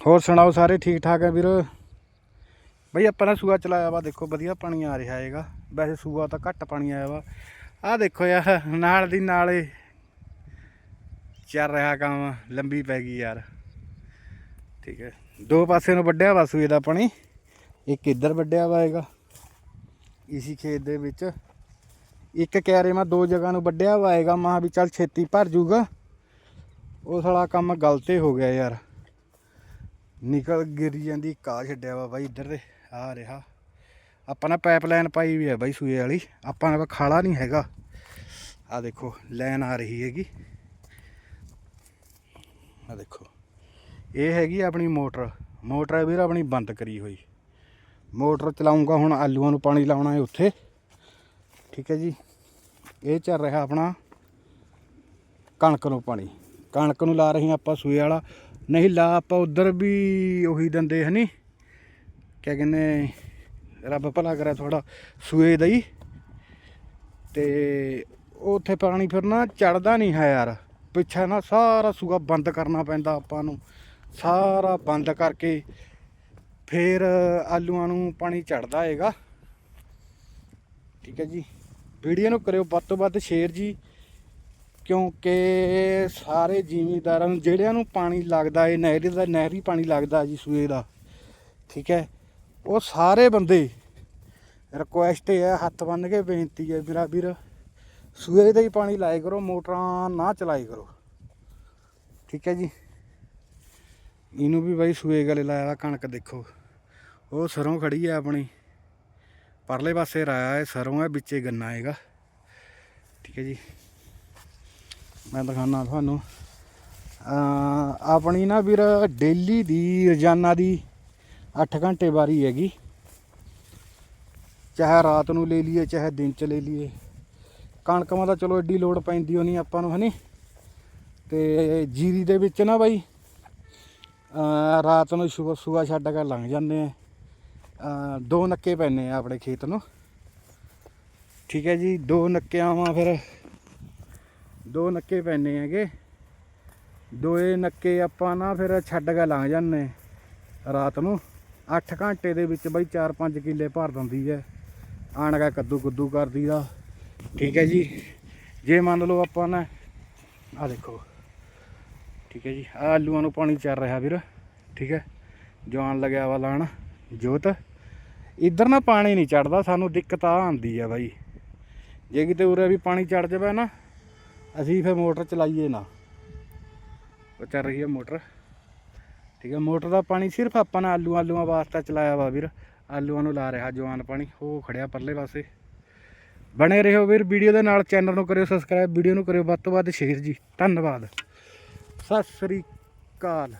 ਹੋਰ ਸੁਣਾਓ, ਸਾਰੇ ਠੀਕ ਠਾਕ ਹੈ ਵੀਰ? ਬਈ ਆਪਾਂ ਨੇ ਸੂਆ ਚਲਾਇਆ ਵਾ, ਦੇਖੋ ਵਧੀਆ ਪਾਣੀ ਆ ਰਿਹਾ ਹੈਗਾ। ਵੈਸੇ ਸੂਆ ਤਾਂ ਘੱਟ ਪਾਣੀ ਆਇਆ ਵਾ। ਆਹ ਦੇਖੋ ਯਾਰ, ਨਾਲ ਦੀ ਨਾਲੇ ਚੱਲ ਰਿਹਾ ਕੰਮ, ਲੰਬੀ ਪੈ ਗਈ ਯਾਰ। ਠੀਕ ਹੈ। ਦੋ ਪਾਸੇ ਨੂੰ ਵੱਡਿਆ ਵਾ ਸੂਏ ਦਾ ਪਾਣੀ। ਇੱਕ ਇੱਧਰ ਵੱਡਿਆ ਵਾ ਹੈਗਾ, ਇਸੀ ਖੇਤ ਦੇ ਵਿੱਚ। ਇੱਕ ਕਿਆਰੇ ਮੈਂ ਦੋ ਜਗ੍ਹਾ ਨੂੰ ਵੱਡਿਆ ਵਾ ਹੈਗਾ, ਮਾਂ ਵੀ ਚੱਲ ਛੇਤੀ ਭਰ ਜੂਗਾ। ਉਹ ਸਾਲਾ ਕੰਮ ਗਲਤੇ ਹੋ ਗਿਆ ਯਾਰ। ਨਿਕਲ ਗਿਰੀ ਜਾਂਦੀ ਕਾ ਛੱਡਿਆ ਵਾ ਬਾਈ ਇੱਧਰ ਦੇ ਆ ਰਿਹਾ। ਆਪਾਂ ਨੇ ਪਾਈਪਲਾਈਨ ਪਾਈ ਵੀ ਹੈ ਬਾਈ ਸੂਏ ਵਾਲੀ, ਆਪਾਂ ਨੇ ਖਾਲਾ ਨਹੀਂ ਹੈਗਾ। ਆ ਦੇਖੋ ਲਾਈਨ ਆ ਰਹੀ ਹੈਗੀ। ਆ ਦੇਖੋ, ਇਹ ਹੈਗੀ ਆਪਣੀ ਮੋਟਰ। ਮੋਟਰ ਹੈ ਵੀਰ, ਆਪਣੀ ਬੰਦ ਕਰੀ ਹੋਈ। ਮੋਟਰ ਚਲਾਉਂਗਾ ਹੁਣ, ਆਲੂਆਂ ਨੂੰ ਪਾਣੀ ਲਾਉਣਾ ਹੈ ਉੱਥੇ। ਠੀਕ ਹੈ ਜੀ। ਇਹ ਚੱਲ ਰਿਹਾ ਆਪਣਾ ਕਣਕ ਨੂੰ ਪਾਣੀ। ਕਣਕ ਨੂੰ ਲਾ ਰਹੀ ਆਪਾਂ ਸੂਏ ਵਾਲਾ। ਨਹੀਂ ਲਾ ਆਪਾਂ ਉਧਰ ਵੀ ਉਹੀ ਦੰਦੇ ਹਨੀ। ਕਿਆ ਕਹਿੰਦੇ, ਰੱਬ ਭਲਾ ਕਰੇ ਥੋੜਾ ਸੂਏ ਦਾ ਹੀ। ਤੇ ਉੱਥੇ ਪਾਣੀ ਫਿਰ ਨਾ ਚੜਦਾ ਨਹੀਂ ਹੈ ਯਾਰ। ਪਿੱਛੇ ਨਾ ਸਾਰਾ ਸੂਆ ਬੰਦ ਕਰਨਾ ਪੈਂਦਾ ਆਪਾਂ ਨੂੰ। ਸਾਰਾ ਬੰਦ ਕਰਕੇ ਫਿਰ ਆਲੂਆਂ ਨੂੰ ਪਾਣੀ ਚੜਦਾ ਹੈਗਾ। ਠੀਕ ਹੈ ਜੀ। ਵੀਡੀਓ ਨੂੰ ਕਰਿਓ ਵੱਧ ਤੋਂ ਵੱਧ ਸ਼ੇਅਰ ਜੀ। ਕਿਉਂਕਿ ਸਾਰੇ ਜ਼ਿਮੀਂਦਾਰਾਂ ਨੂੰ ਜਿਹੜਿਆਂ ਨੂੰ ਪਾਣੀ ਲੱਗਦਾ ਏ ਨਹਿਰੀ ਦਾ, ਨਹਿਰੀ ਪਾਣੀ ਲੱਗਦਾ ਜੀ ਸੂਏ ਦਾ, ਠੀਕ ਹੈ? ਉਹ ਸਾਰੇ ਬੰਦੇ ਰਿਕੁਐਸਟ ਹੈ ਹੱਥ ਬੰਨ ਕੇ ਬੇਨਤੀ ਹੈ ਮੇਰਾ ਵੀਰ, ਸੂਏ ਦਾ ਹੀ ਪਾਣੀ ਲਾਏ ਕਰੋ, ਮੋਟਰਾਂ ਨਾ ਚਲਾਈ ਕਰੋ, ਠੀਕ ਹੈ ਜੀ? ਇਹਨੂੰ ਵੀ ਬਾਈ ਸੂਏ ਗਲੇ ਲਾਇਆ ਕਣਕ ਦੇਖੋ, ਉਹ ਸਰੋਂ ਖੜੀ ਹੈ ਆਪਣੀ, ਪਰਲੇ ਪਾਸੇ ਰਾਇਆ ਹੈ, ਸਰੋਂ ਹੈ, ਵਿੱਚੇ ਗੰਨਾ ਹੈਗਾ, ਠੀਕ ਹੈ ਜੀ? ਮੈਂ ਦਿਖਾਣਾ ਤੁਹਾਨੂੰ। ਆਪਣੀ ਨਾ ਵੀਰ ਡੇਲੀ ਦੀ ਰੋਜ਼ਾਨਾ ਦੀ 8 ਘੰਟੇ ਵਾਰੀ ਹੈਗੀ। ਚਾਹੇ ਰਾਤ ਨੂੰ ਲੈ ਲਈਏ, ਚਾਹੇ ਦਿਨ ਚ ਲੈ ਲਈਏ। ਕਣਕ ਮਾ ਤਾਂ ਚਲੋ ਐਡੀ ਲੋਡ ਪੈਂਦੀ ਹੋ ਨਹੀਂ ਆਪਾਂ ਨੂੰ, ਹਨੀ? ਤੇ ਜੀਰੀ ਦੇ ਵਿੱਚ ਨਾ ਬਾਈ ਰਾਤ ਨੂੰ ਸੁਬਹ ਸੁਬਹ ਛੱਡ ਕੇ ਲੰਘ ਜਾਂਦੇ ਆ। ਦੋ ਨੱਕੇ ਪੈਨੇ ਆ ਆਪਣੇ ਖੇਤ ਨੂੰ। ਠੀਕ ਹੈ ਜੀ, ਦੋ ਨੱਕਿਆਂ ਵਾ ਫਿਰ ਦੋ ਨੱਕੇ ਪੈਨੇ ਹੈਗੇ। ਦੋਏ ਨੱਕੇ ਆਪਾਂ ਨਾ ਫਿਰ ਛੱਡ ਕੇ ਲੰਘ ਜਾਂਦੇ ਰਾਤ ਨੂੰ। 8 ਘੰਟੇ ਦੇ ਵਿੱਚ ਬਾਈ 4-5 ਕਿੱਲੇ ਭਰ ਦਿੰਦੀ ਹੈ। ਆਣ ਕੇ ਕੱਦੂ ਕੁੱਦੂ ਕਰਦੀ ਦਾ। ਠੀਕ ਹੈ ਜੀ। ਜੇ ਮੰਨ ਲਓ ਆਪਾਂ ਨਾ ਆ ਦੇਖੋ। ਠੀਕ ਹੈ ਜੀ। ਆਹ ਆਲੂਆਂ ਨੂੰ ਪਾਣੀ ਚੱਲ ਰਿਹਾ ਵੀਰ। ਠੀਕ ਹੈ। ਜਵਾਨ ਲੱਗਿਆ ਵਾ ਲਾਣ। ਜੋਤ, ਇੱਧਰ ਨਾ ਪਾਣੀ ਨਹੀਂ ਚੜਦਾ, ਸਾਨੂੰ ਦਿੱਕਤ ਆ ਆਉਂਦੀ ਆ ਬਾਈ। ਜੇ ਕਿਤੇ ਉਰੇ ਵੀ ਪਾਣੀ ਚੜ ਜਾਵੇ ਨਾ ਅਸੀਂ ਫਿਰ ਮੋਟਰ ਚਲਾਈਏ ਨਾ। ਉਹ ਚੱਲ ਰਹੀ ਹੈ ਮੋਟਰ। ਠੀਕ ਹੈ ਮੋਟਰ ਦਾ ਪਾਣੀ ਸਿਰਫ ਆਪਾਂ ਨੇ ਆਲੂ ਆਲੂਆਂ ਵਾਸਤੇ ਚਲਾਇਆ ਵਾ ਵੀਰ। ਆਲੂਆਂ ਨੂੰ ਲਾ ਰਿਹਾ ਜਵਾਨ ਪਾਣੀ ਉਹ ਖੜਿਆ ਪਰਲੇ ਪਾਸੇ। ਬਣੇ ਰਹੋ ਵੀਰ ਵੀਡੀਓ ਦੇ ਨਾਲ ਚੈਨਲ ਨੂੰ ਕਰਿਓ ਸਬਸਕ੍ਰਾਈਬ ਵੀਡੀਓ ਨੂੰ ਕਰਿਓ ਵੱਧ ਤੋਂ ਵੱਧ ਸ਼ੇਅਰ ਜੀ। ਧੰਨਵਾਦ। ਸਤਿ ਸ੍ਰੀ ਅਕਾਲ।